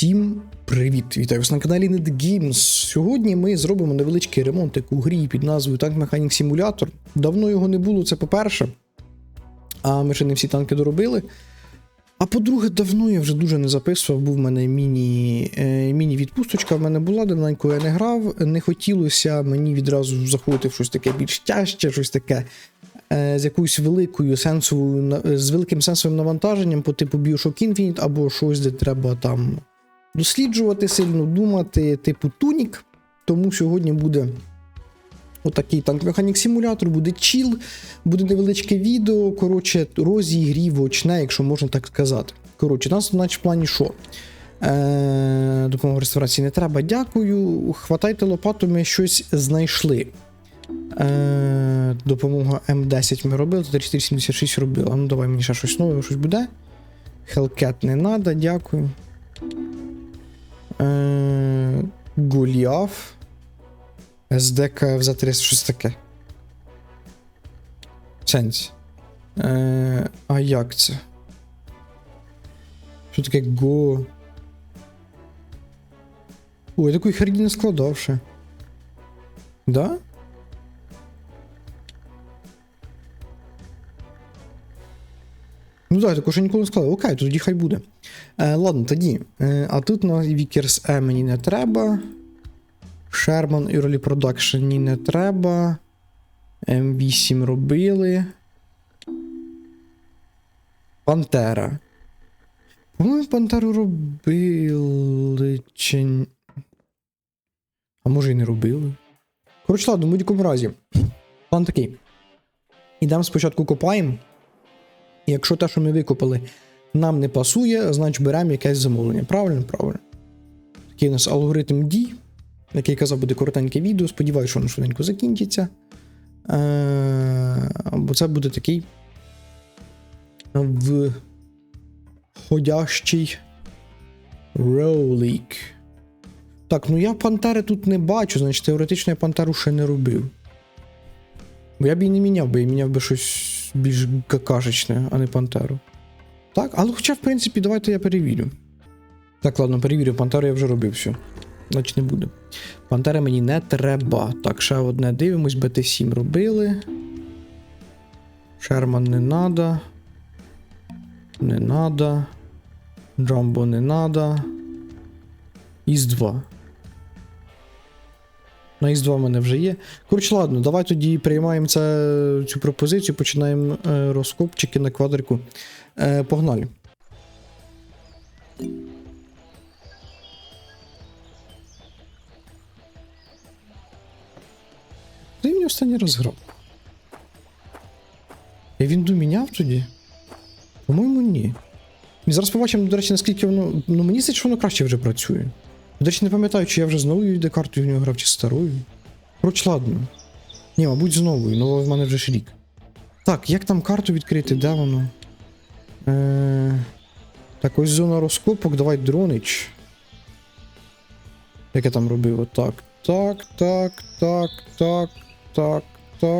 Всім привіт! Вітаю вас на каналі NetGames. Сьогодні ми зробимо невеличкий ремонтик у грі під назвою Tank Mechanic Simulator. Давно його не було, це по-перше. А ми ще не всі танки доробили. А по-друге, давно я вже дуже не записував. Був в мене міні, е, міні-відпусточка в мене була, давненько я не грав. Не хотілося мені відразу заходити в щось таке більш тяжче, щось таке е, з якоюсь великою сенсовою, з великим сенсовим навантаженням по типу Bioshock Infinite або щось, де треба там досліджувати сильно, думати, типу Тунік. Тому сьогодні буде отакий танк механік симулятор, буде чіл, буде невеличке відео. Коротше, розігрівочне, якщо можна так сказати. Коротше, нас в плані що? Е, допомога реставрації не треба. Дякую. Хватайте лопату, ми щось знайшли. Е, допомога М10 ми робили, 3476 робили. Ну давай мені ще щось нове, щось буде. Hellcat не надо, дякую. Е, Голіаф. СДК FZ300, щось таке. Сенс. Е, а як це? Що таке Го? Ой, я такої херні не складав. Да? Ну так, також я ніколи не складав. Окей, тоді хай буде. Е, ладно, тоді. Е, а тут на Вікерс E мені не треба. Sherman Early Production ні не треба. М8 робили. Пантера. По-моєму, Пантеру робили. Чи... А може і не робили. Коротше, ладно, в будь-якому разі. План такий. Ідемо спочатку копаємо. Якщо те, що ми викопали, нам не пасує, значить беремо якесь замовлення. Правильно? Правильно. Такий у нас алгоритм дій, який казав, буде коротеньке відео. Сподіваюся, що воно швиденько закінчиться. Е, Бо це буде такий входящий ролик. Так, ну я пантери тут не бачу, значить теоретично я пантеру ще не робив. Бо я б її не міняв, бо я міняв би щось більш какашечне, а не пантеру. Так, але хоча, в принципі, давайте я перевірю. Так, ладно, перевірю, пантеру я вже робив все. Значить не буде. Пантери мені не треба. Так, ще одне дивимось, БТ-7 робили. Шерман не надо. Не надо. Джамбо не надо. Із 2. На Із-2 в мене вже є. Коротше, ладно, давай тоді приймаємо це, цю пропозицію, починаємо е, розкопчики на квадрику. Е, погнали. Ти мені останній раз. Я вінду міняв тоді? По-моєму, ні. І зараз побачимо, до речі, наскільки воно. Ну мені здається, що воно краще вже працює. До речі, не пам'ятаю, чи я вже з новою ID-картою в нього грав, чи старою. Коротше, ладно. Ні, мабуть, з новою, нова в мене вже ж рік. Так, як там карту відкрити, де воно? Е... Так, ось зона розкопок, давай дронич. Як я там робив? Отак. Так, так, так, так, так, так,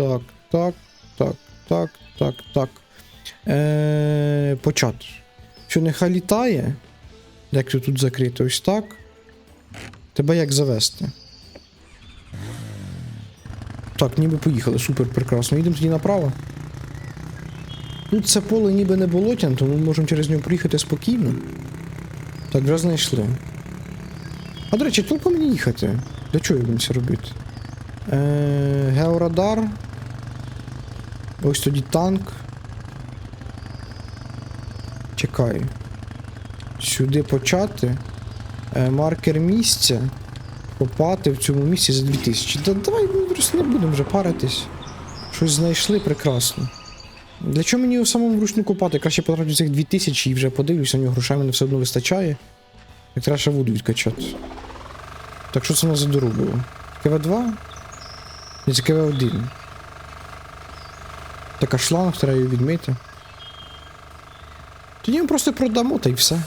так, так, так, так, так, так. Е, почати. Що нехай літає. Як тут закрито? Ось так. Тебе як завести? Так, ніби поїхали, супер, прекрасно. Їдемо тоді направо. Тут це поле ніби не болотяне, тому ми можемо через нього проїхати спокійно. Так, вже знайшли. А до речі, толком мені їхати. Для чого я буду це робити? Е, георадар. Ось тоді танк. Чекаю. Сюди почати. Е, маркер місця. Копати в цьому місці за 2000. Та давай ми просто не будемо вже паритись. Щось знайшли прекрасно. Для чого мені у самому вручну копати? Краще потратити цих 2000 і вже подивлюся, у нього грошей мене все одно вистачає. Як треба ще воду відкачати. Так що це у нас за дорогу було? КВ2? Ні, це КВ1. Така шланг, треба її відмити. Тоді ми просто продамо та й все.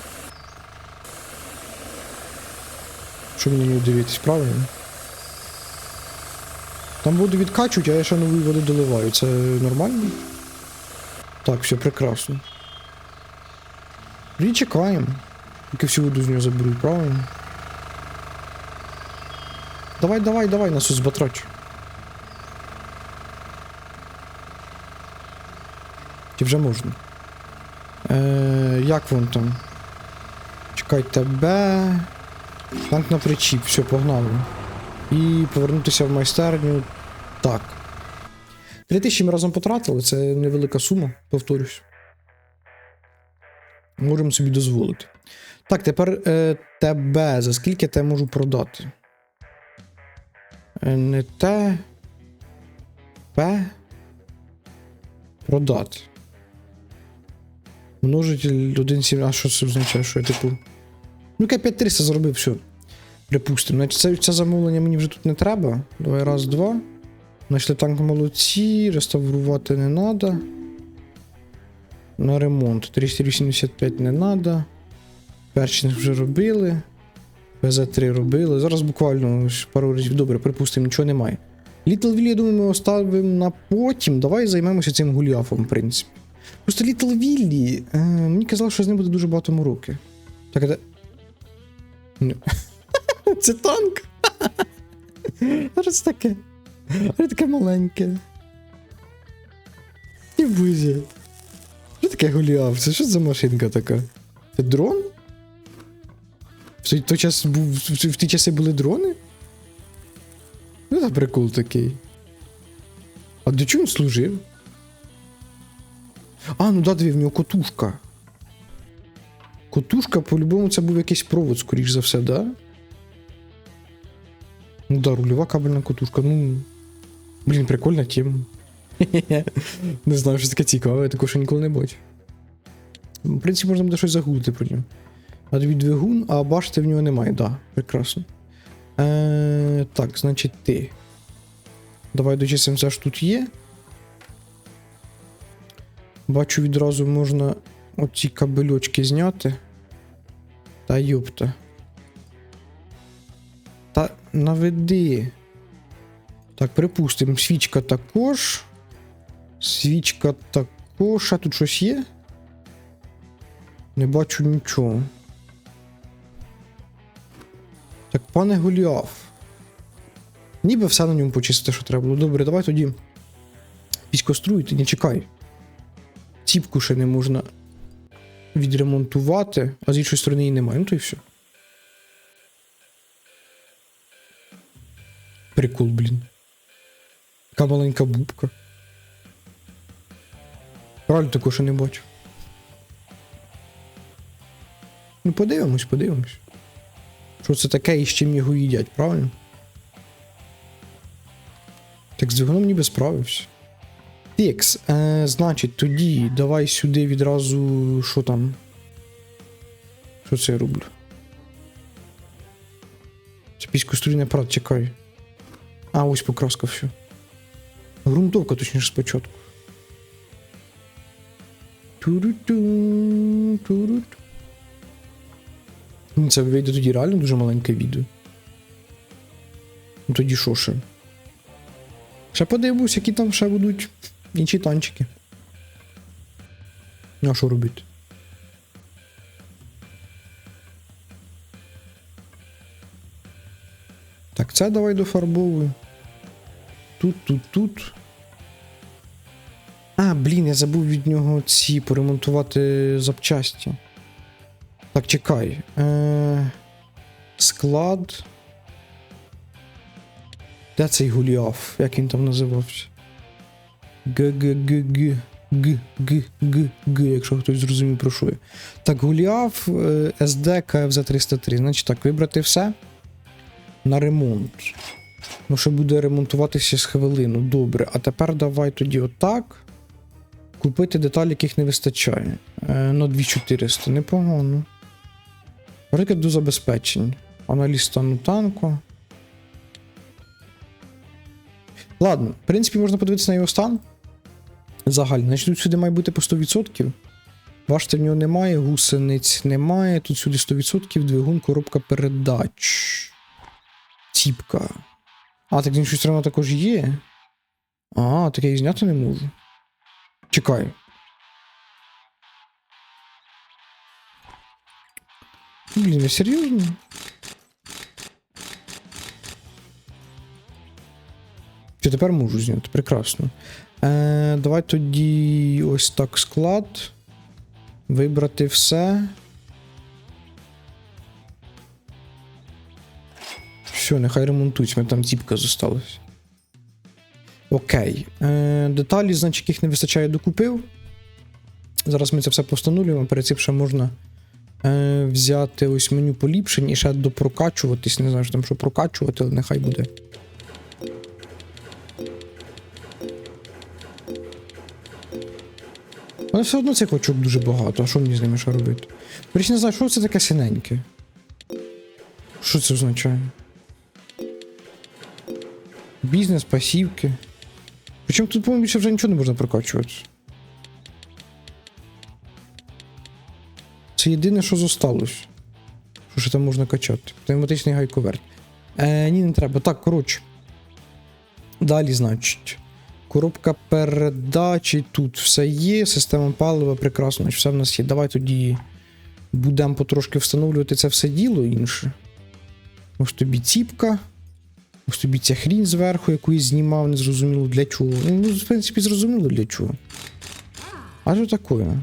Що мені не дивитись, правильно? Там воду відкачують, а я ще нової води доливаю. Це нормально? Так, все прекрасно. І чекаємо. Тільки всю воду з нього заберуть, правильно? Давай, давай, давай, нас узбатрач. Чи вже можна? Е, як вон там? Чекай тебе. Танк на причіп, все, погнали. І повернутися в майстерню. Так. 3000 ми разом потратили, це невелика сума, повторюсь. Можемо собі дозволити. Так, тепер е, тебе. За скільки я можу продати? Е, не те. П. Продати. Множитель 1,7. А що це означає? Що я типу. Ну, я 5300 зробив, все. Припустимо. Це, це замовлення мені вже тут не треба. Давай, раз, два. Знайшли танк молодці, реставрувати не треба. На ремонт. 385 не треба. Перший вже робили. ПЗ-3 робили. Зараз буквально пару разів. Добре, припустимо, нічого немає. Little Will, я думаю, ми оставимо на потім. Давай займемося цим гуліафом, в принципі. Просто Little Willy, е, мені казали, що з ним буде дуже багато мороки. Так, де. Це танк. Що таке? Це таке маленьке. І бузі. Що таке гуліаф? Це що за машинка така? Це дрон? В той, час був. В, ті часи були дрони? Ну, це прикол такий. А до чого він служив? А, ну да, диви, в нього котушка. Котушка, по-любому, це був якийсь провод, скоріш за все, да? Ну да, рульова кабельна котушка. Ну. Блін, прикольна тема. Не знаю, що таке цікаве, я такого ще ніколи не бачив. В принципі, можна буде щось загуглити про нього. А двигун, а башти в нього немає, да, прекрасно. Е, так, значить ти. Давай дочисимо все, що тут є. Бачу, відразу можна оці кабельочки зняти. Та йопта. Та наведи. Так, припустимо, свічка також. Свічка також. А тут щось є? Не бачу нічого. Так, пане Голіаф. Ніби все на ньому почистити, що треба було. Добре, давай тоді. Піськоструйте, не чекай. Ціпку ще не можна відремонтувати, а з іншої сторони її немає. Ну то і все. Прикол, блін. Така маленька бубка. Правильно такого ще не бачу. Ну, подивимось, подивимось. Що це таке і з чим його їдять, правильно? Так, з двигуном ніби справився. Текс, е, значить, тоді давай сюди відразу. Що там? Що це я роблю? Це піськоструйний апарат, чекай. А, ось покраска все. Грунтовка, точніше, спочатку. Це вийде тоді реально дуже маленьке відео. Ну тоді що ще? Ще подивлюсь, які там ще будуть інші танчики. Ну, а що робити? Так, це давай дофарбовую. Тут, тут, тут. А, блін, я забув від нього ці поремонтувати запчасті. Так, чекай. Е... Склад. Де цей Гуліаф? Як він там називався? Г-г-г-г. Г-г-г-г, якщо хтось зрозумів, про що я. Так, Гуліаф, SD КФЗ 303. Значить так, вибрати все. На ремонт. Ну, що буде ремонтуватися з хвилину. Добре. А тепер давай тоді отак. Купити деталі, яких не вистачає. Е, на 2400. Непогано. Приклад до забезпечень. Аналіз стану танку. Ладно, в принципі, можна подивитися на його стан. Загально. Значить, тут сюди має бути по 100%. Бачите, в нього немає, гусениць немає. Тут сюди 100% двигун, коробка передач. Ціпка. А, так з іншої сторони також є. А, так я її зняти не можу. Чекай. Блін, я серйозно? Чи тепер можу зняти? Прекрасно. Е, давай тоді ось так склад. Вибрати все. Все, нехай ремонтують, мене там ціпка зосталась. Окей. Е, деталі, значить, яких не вистачає, докупив. Зараз ми це все постановлюємо. Перед цим ще можна е, взяти ось меню поліпшень і ще допрокачуватись. Не знаю, що там що прокачувати, але нехай буде. Але все одно цих очок дуже багато, а що мені з ними ще робити? Річ не знаю, що це таке синеньке. Що це означає? Бізнес, пасівки. Причому тут, по-моєму, більше вже нічого не можна прокачувати. Це єдине, що зосталось. Що ще там можна качати. Пневматичний гайковерт. Е, ні, не треба. Так, коротше. Далі, значить. Коробка передачі, тут все є, система палива, прекрасно, все в нас є. Давай тоді будемо потрошки встановлювати це все діло інше. Ось тобі ціпка. Ось тобі ця хрінь зверху, яку я знімав, не зрозуміло для чого. Ну, в принципі, зрозуміло для чого. А що таке?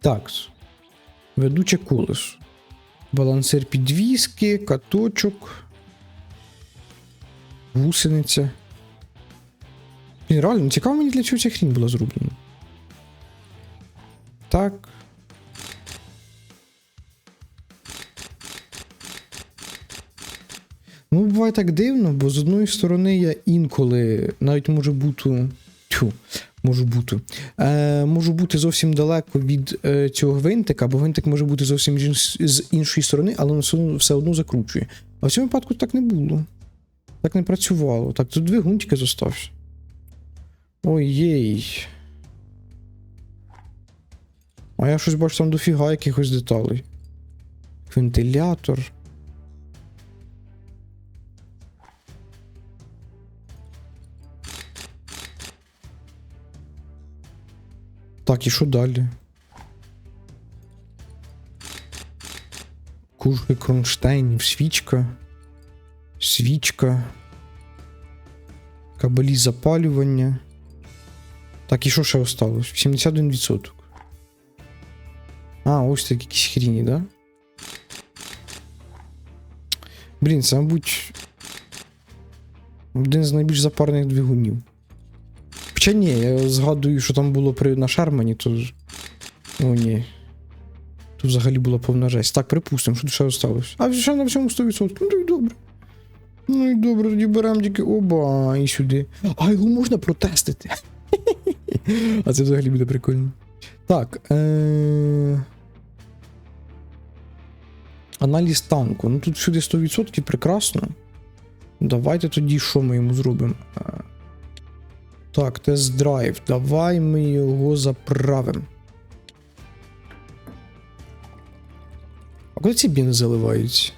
Так. Ведуче колесо. Балансир підвіски, каточок. Гусениця. Реально, цікаво мені для чого ця хрінь була зроблена. Так. Ну, буває так дивно, бо з одної сторони я інколи навіть можу бути. Тьфу, можу бути. Е, можу бути зовсім далеко від е, цього гвинтика, бо гвинтик може бути зовсім з іншої сторони, але він все все одно закручує. А в цьому випадку так не було. Так не працювало. Так, тут двигун тільки зостався. Ой єй. А я щось бачу там дофіга якихось деталей. Вентилятор. Так, і що далі? Кужки кронштейнів, свічка. Свічка. Кабелі запалювання. Так, і що ще осталось? 71%. А, ось такі якісь хріні, да? Блін, це, мабуть. Один з найбільш запарних двигунів. Хоча ні, я згадую, що там було при на Шермані, то. О, ні. Тут взагалі була повна жесть. Так, припустимо, що ще осталось. А ще на всьому 100%. Ну й добре. Ну і добре, тоді беремо тільки оба і сюди. А його можна протестити. А це взагалі буде прикольно. Так. Е... Аналіз танку. Ну тут всюди 100% прекрасно. Давайте тоді що ми йому зробимо? Так, тест-драйв. Давай ми його заправимо. А куди ці біни заливаються?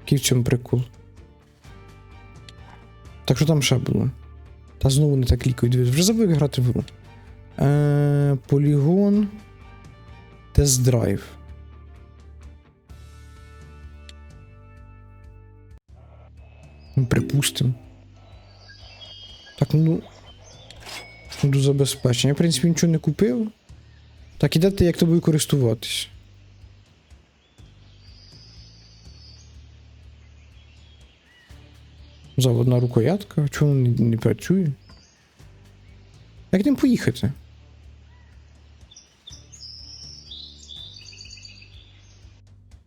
Який в цьому прикол? Так що там ще було? Та знову не так лікують. Вже забув як грати в гру. Е, полігон. Тест-драйв. Ну, припустимо. Так, ну. До забезпечення. Я, в принципі, нічого не купив. Так, ідете, як тобою користуватись. Заводна рукоятка. Чому не, не працює? Як ним поїхати?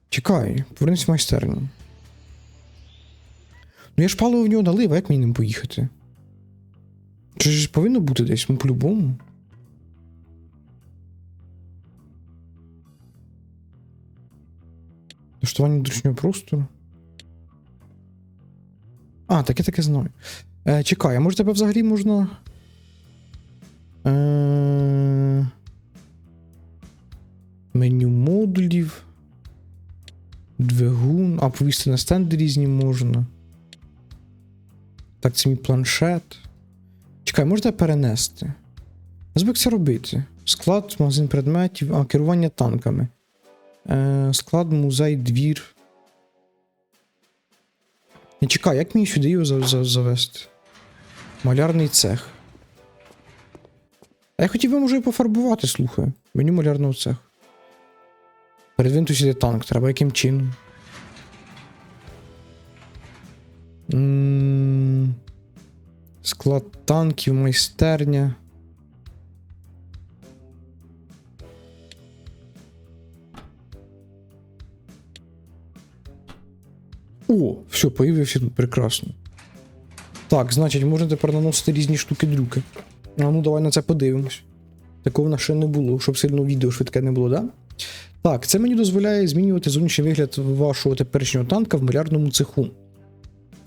Чекай, повернись в майстерню. Ну я ж паливо в нього налив, а як мені ним поїхати? Це ж повинно бути десь, ну по-любому. Влаштування внутрішнього простору. А, таке таке знаю. Е, чекай, а може тебе взагалі можна. Е... Меню модулів. Двигун. А, повісти на стенди різні можна. Так, це мій планшет. Чекай, можна перенести? Як це робити? Склад, магазин предметів, а, керування танками. Е, склад, музей, двір. Не чекай, як мені сюди його за- за- завести? Малярний цех. А я хотів би, може, і пофарбувати, слухай. Меню малярного цеху. Передвинути сюди танк, треба яким чином. М, Склад танків, майстерня. О, все, появився тут прекрасно. Так, значить, можна тепер наносити різні штуки-дрюки. А ну давай на це подивимось. Такого в нас ще не було, щоб сильно відео швидке не було, да? Так, це мені дозволяє змінювати зовнішній вигляд вашого теперішнього танка в малярному цеху.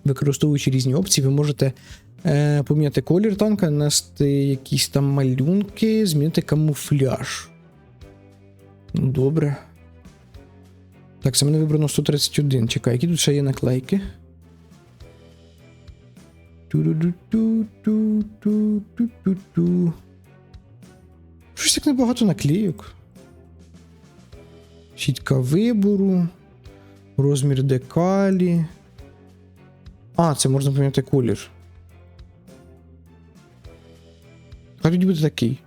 Використовуючи різні опції, ви можете е, поміняти колір танка, нанести якісь там малюнки, змінити камуфляж. Ну, добре. Так, це мене вибрано 131. Чекай, які тут ще є наклейки? Ту-ду-ду-ду-ду-ду-ду-ду. Щось як небагато наклейок. Щітка вибору. Розмір декалі. А, це можна поміняти колір. Хай буде такий.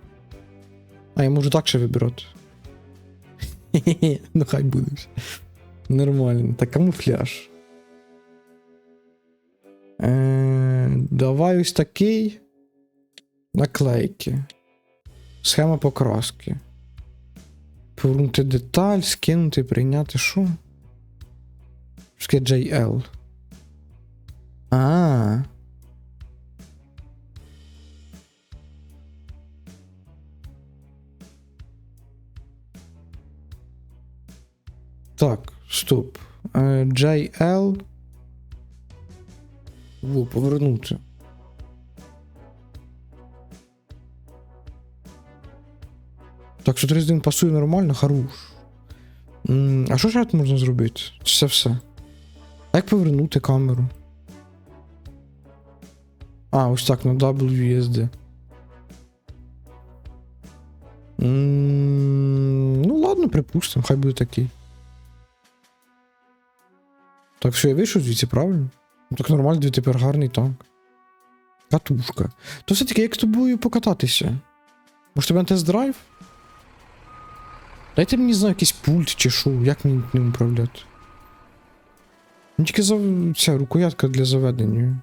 А, я можу так ще вибирати. Хе-хе, ну хай будеш. Нормально. Так, камуфляж. Е, давай ось такий. Наклейки. Схема покраски. Повернути деталь, скинути, прийняти що? Що JL? А. Так, стоп. Е, JL. Во, повернути. Так, 131 пасує нормально, хорош. А що ж можна зробити? Це все? Як повернути камеру? А, ось так на WSD. М, Ну, ладно, припустимо, хай буде такий. Так, все, я вийшов звідси, правильно? Ну, так нормально, дві тепер гарний танк. Катушка. То все-таки як з тобою покататися? Може тебе на тест-драйв? Дайте мені знаю, якийсь пульт чи що, як мені ним управляти. Ну тільки за... ця рукоятка для заведення.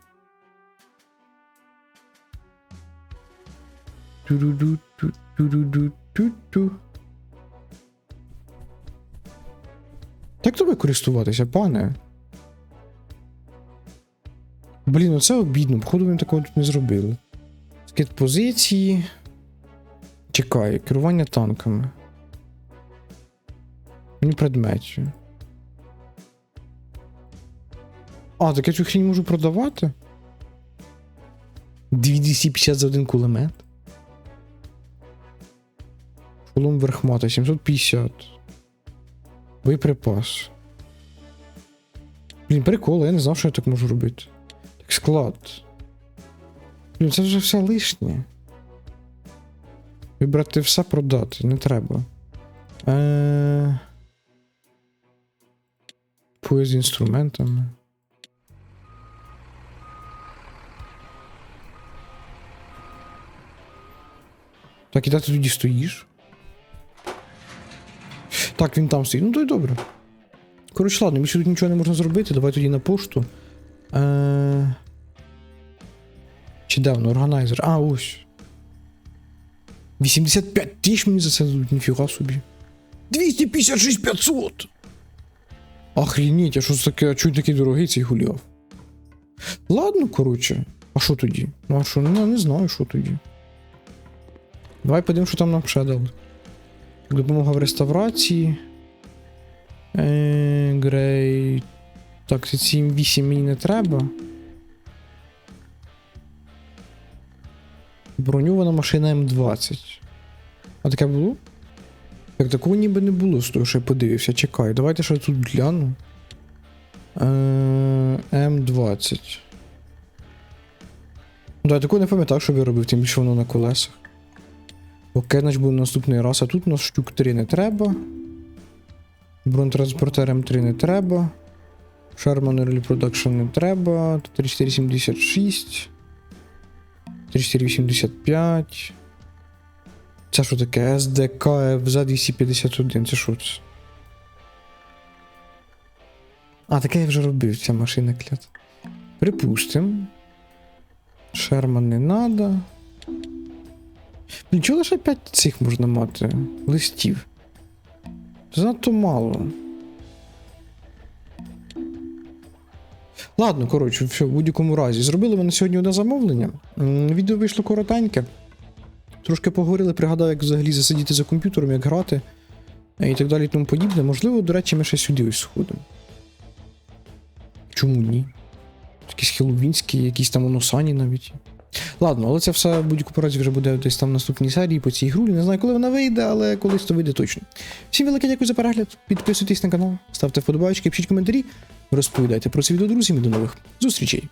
Як тобі користуватися, пане? Блін, оце обідно, походу ми такого тут не зробили. Скид позиції. Чекай, керування танками. Мені предметів. А, так я цю хрінь можу продавати? 250 за один кулемет. Шолом верхмата 750. Боєприпас. Блін, прикол, я не знав, що я так можу робити. Так склад. Блін, це вже все лишнє. Вибрати все продати, не треба. Е... Поїзд з інструментами. Так, і де ти тоді стоїш? Так, він там стоїть. Ну то й добре. Коротше, ладно, більше тут нічого не можна зробити. Давай тоді на пошту. Е... Чи де? Органайзер. А, ось. 85 тисяч мені за це дадуть, ніфіга собі. 256 500! Охренеть, а що це таке? А чуть такий дорогий цей гуляв? Ладно, коротше. А що тоді? Ну а що? Ну, не знаю, що тоді. Давай подивимось, що там нам ще дали. Допомога в реставрації. Е, Грей. Так, це 7-8 мені не треба. Броньована машина М20. А таке було? Так, такого ніби не було з того, що я подивився. Чекай, давайте ще тут гляну. Е, М20. Да, я такого не пам'ятав, щоб я робив, тим більше воно на колесах. Окей, значить буде наступний раз. А тут у нас штук 3 не треба. Бронетранспортер М3 не треба. Sherman Early Production не треба. 3476. 3485. Це що таке? СДК FZ251. Це що це? А, таке я вже робив, ця машина клят. Припустим. Шерман не надо. Чого лише 5 цих можна мати? Листів. Занадто мало. Ладно, коротше, все, в будь-якому разі. Зробили ми на сьогодні одне замовлення. Відео вийшло коротеньке. Трошки поговорили, пригадав, як взагалі засидіти за комп'ютером, як грати е, і так далі і тому подібне. Можливо, до речі, ми ще сюди ось сходимо. Чому ні? Якісь хеллоуінські, якісь там оносані навіть. Ладно, але це все в будь-якому разі вже буде десь там в наступній серії по цій грулі. Не знаю, коли вона вийде, але колись то вийде точно. Всім велике дякую за перегляд. Підписуйтесь на канал, ставте вподобайки, пишіть коментарі, розповідайте про це відео друзям і до нових зустрічей.